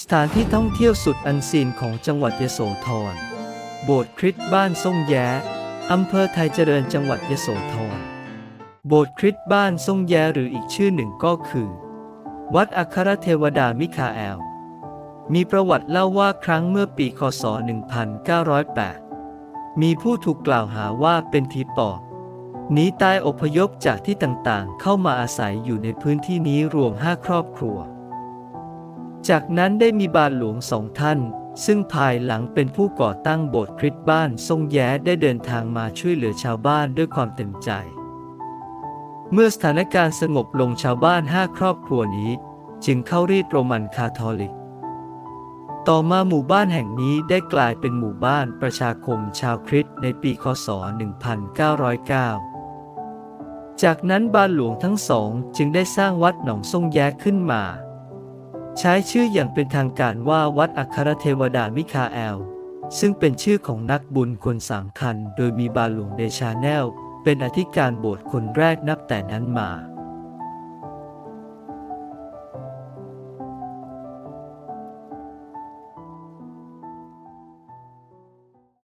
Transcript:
สถานที่ท่องเที่ยวสุดอันซีนของจังหวัดยโสธร โบสถ์คริสต์บ้านส่งแย้อำเภอไทยเจริญจังหวัดยโสธร โบสถ์คริสต์บ้านส่งแย้หรืออีกชื่อหนึ่งก็คือ วัดอัครเทวดามิคาเอล มีประวัติเล่าว่าครั้งเมื่อปีคศ 1908 มีผู้ถูกกล่าวหาว่าเป็นผีปอบหนีตายอพยพจากที่ต่างๆ เข้ามาอาศัยอยู่ในพื้นที่นี้รวมห้าครอบครัว จากนั้นได้มีบาทหลวงสองท่าน ซึ่งภายหลังเป็นผู้ก่อตั้งโบสถ์คริสต์บ้านทรงแย้ได้เดินทางมาช่วยเหลือชาวบ้านด้วยความเต็มใจ เมื่อสถานการณ์สงบลงชาวบ้านห้าครอบครัวนี้ จึงเข้ารีดโรมันคาทอลิก ต่อมาหมู่บ้านแห่งนี้ได้กลายเป็นหมู่บ้านประชาคมชาวคริสต์ในปีคศ 1909จากนั้นบาทหลวงทั้งสองจึงได้สร้างวัดหนองทรงแย้ขึ้นมา ใช้ชื่ออย่างเป็นทางการว่าวัดอัครเทวดามิคาแอล ซึ่งเป็นชื่อของนักบุญคนสำคัญ โดยมีบาหลวงเดชาแนล เป็นอธิการโบสถ์คนแรกนับแต่นั้นมา